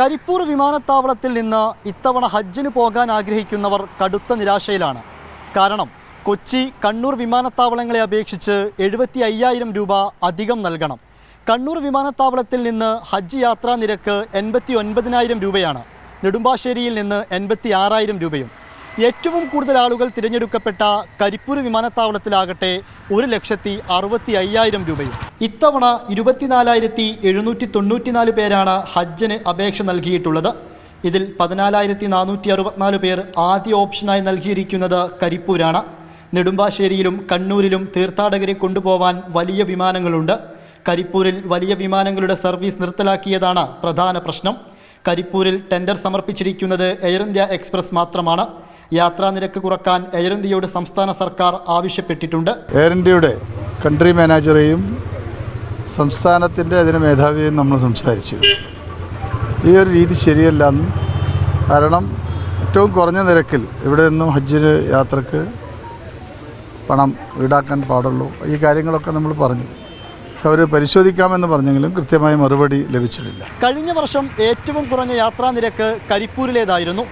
കരിപ്പൂർ വിമാനത്താവളത്തിൽ നിന്ന് ഇത്തവണ ഹജ്ജിന് പോകാൻ ആഗ്രഹിക്കുന്നവർ കടുത്ത നിരാശയിലാണ്. കാരണം കൊച്ചി കണ്ണൂർ വിമാനത്താവളങ്ങളെ അപേക്ഷിച്ച് എഴുപത്തി അയ്യായിരം രൂപ അധികം നൽകണം. കണ്ണൂർ വിമാനത്താവളത്തിൽ നിന്ന് ഹജ്ജ് യാത്രാ നിരക്ക് എൺപത്തി ഒൻപതിനായിരം രൂപയാണ്. നെടുമ്പാശ്ശേരിയിൽ നിന്ന് എൺപത്തി ആറായിരം രൂപയും. ഏറ്റവും കൂടുതൽ ആളുകൾ തിരഞ്ഞെടുക്കപ്പെട്ട കരിപ്പൂർ വിമാനത്താവളത്തിലാകട്ടെ ഒരു ലക്ഷത്തി അറുപത്തി അയ്യായിരം രൂപയും. ഇത്തവണ ഇരുപത്തിനാലായിരത്തി എഴുന്നൂറ്റി തൊണ്ണൂറ്റിനാല് പേരാണ് ഹജ്ജിന് അപേക്ഷ നൽകിയിട്ടുള്ളത്. ഇതിൽ പതിനാലായിരത്തി നാനൂറ്റി അറുപത്തിനാല് പേർ ആദ്യ ഓപ്ഷനായി നൽകിയിരിക്കുന്നത് കരിപ്പൂരാണ്. നെടുമ്പാശ്ശേരിയിലും കണ്ണൂരിലും തീർത്ഥാടകരെ കൊണ്ടുപോവാൻ വലിയ വിമാനങ്ങളുണ്ട്. കരിപ്പൂരിൽ വലിയ വിമാനങ്ങളുടെ സർവീസ് നിർത്തലാക്കിയതാണ് പ്രധാന പ്രശ്നം. കരിപ്പൂരിൽ ടെൻഡർ സമർപ്പിച്ചിരിക്കുന്നത് എയർ ഇന്ത്യ എക്സ്പ്രസ് മാത്രമാണ്. യാത്രാ നിരക്ക് കുറയ്ക്കാൻ എയർ ഇന്ത്യയോട് സംസ്ഥാന സർക്കാർ ആവശ്യപ്പെട്ടിട്ടുണ്ട്. എയർ ഇന്ത്യയുടെ കൺട്രി മാനേജറെയും സംസ്ഥാനത്തിന്റെ അതിന് മേധാവിയും നമ്മൾ സംസാരിച്ചു. ഈ ഒരു രീതി ശരിയല്ല എന്നും കാരണം ഏറ്റവും കുറഞ്ഞ നിരക്കിൽ ഇവിടെ നിന്നും ഹജ്ജിന് യാത്രയ്ക്ക് പണം ഈടാക്കാൻ പാടുള്ളൂ. ഈ കാര്യങ്ങളൊക്കെ നമ്മൾ പറഞ്ഞു. പക്ഷെ അവർ പരിശോധിക്കാമെന്ന് പറഞ്ഞെങ്കിലും കൃത്യമായ മറുപടി ലഭിച്ചിട്ടില്ല. കഴിഞ്ഞ വർഷം ഏറ്റവും കുറഞ്ഞ യാത്രാ നിരക്ക് കരിപ്പൂരിലേതായിരുന്നു.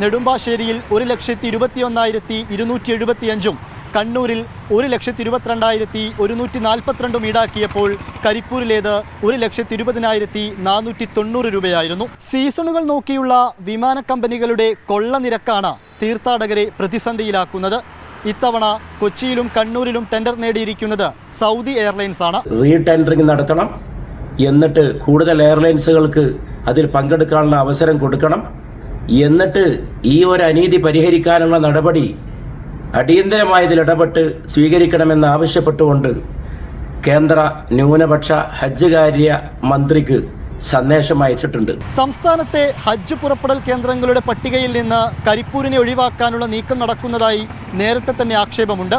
നെടുമ്പാശ്ശേരിയിൽ ഒരു ലക്ഷത്തി ഇരുപത്തി ഒന്നായിരത്തി ഇരുന്നൂറ്റി എഴുപത്തിയഞ്ചും കണ്ണൂരിൽ ഒരു ലക്ഷത്തി ഇരുപത്തിരണ്ടായിരത്തി ഒരുന്നൂറ്റി നാൽപ്പത്തിരണ്ടും ഈടാക്കിയപ്പോൾ കരിപ്പൂരിലേത് ഒരു ലക്ഷത്തി ഇരുപതിനായിരത്തി നാനൂറ്റി തൊണ്ണൂറ് രൂപയായിരുന്നു. സീസണുകൾ നോക്കിയുള്ള വിമാന കമ്പനികളുടെ കൊള്ള നിരക്കാണ് തീർത്ഥാടകരെ പ്രതിസന്ധിയിലാക്കുന്നത്. ഇത്തവണ കൊച്ചിയിലും കണ്ണൂരിലും ടെൻഡർ നേടിയിരിക്കുന്നത് സൗദി എയർലൈൻസ് ആണ്. റീടെൻഡറിംഗ് നടത്തണം. എന്നിട്ട് കൂടുതൽ എയർലൈൻസുകൾക്ക് അതിൽ പങ്കെടുക്കാനുള്ള അവസരം കൊടുക്കണം. എന്നിട്ട് ഈ ഒരു അനീതി പരിഹരിക്കാനുള്ള നടപടി അടിയന്തരമായതിൽ ഇടപെട്ട് സ്വീകരിക്കണമെന്ന് ആവശ്യപ്പെട്ടുകൊണ്ട് കേന്ദ്ര ന്യൂനപക്ഷ ഹജ്ജ് കാര്യ മന്ത്രിക്ക് സന്ദേശം അയച്ചിട്ടുണ്ട്. സംസ്ഥാനത്തെ ഹജ്ജ് പുറപ്പെടൽ കേന്ദ്രങ്ങളുടെ പട്ടികയിൽ നിന്ന് കരിപ്പൂരിനെ ഒഴിവാക്കാനുള്ള നീക്കം നടക്കുന്നതായി നേരത്തെ തന്നെ ആക്ഷേപമുണ്ട്.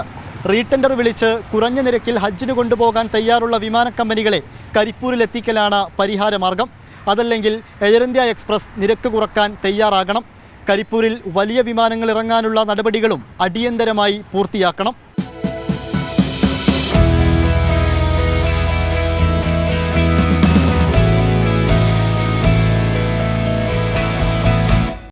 റീടെൻഡർ വിളിച്ച് കുറഞ്ഞ നിരക്കിൽ ഹജ്ജിന് കൊണ്ടുപോകാൻ തയ്യാറുള്ള വിമാന കമ്പനികളെ കരിപ്പൂരിലെത്തിക്കലാണ് പരിഹാരമാർഗം. അതല്ലെങ്കിൽ എയർ ഇന്ത്യ എക്സ്പ്രസ് നിരക്ക് കുറയ്ക്കാൻ തയ്യാറാകണം. കരിപ്പൂരിൽ വലിയ വിമാനങ്ങൾ ഇറങ്ങാനുള്ള നടപടികളും അടിയന്തരമായി പൂർത്തിയാക്കണം.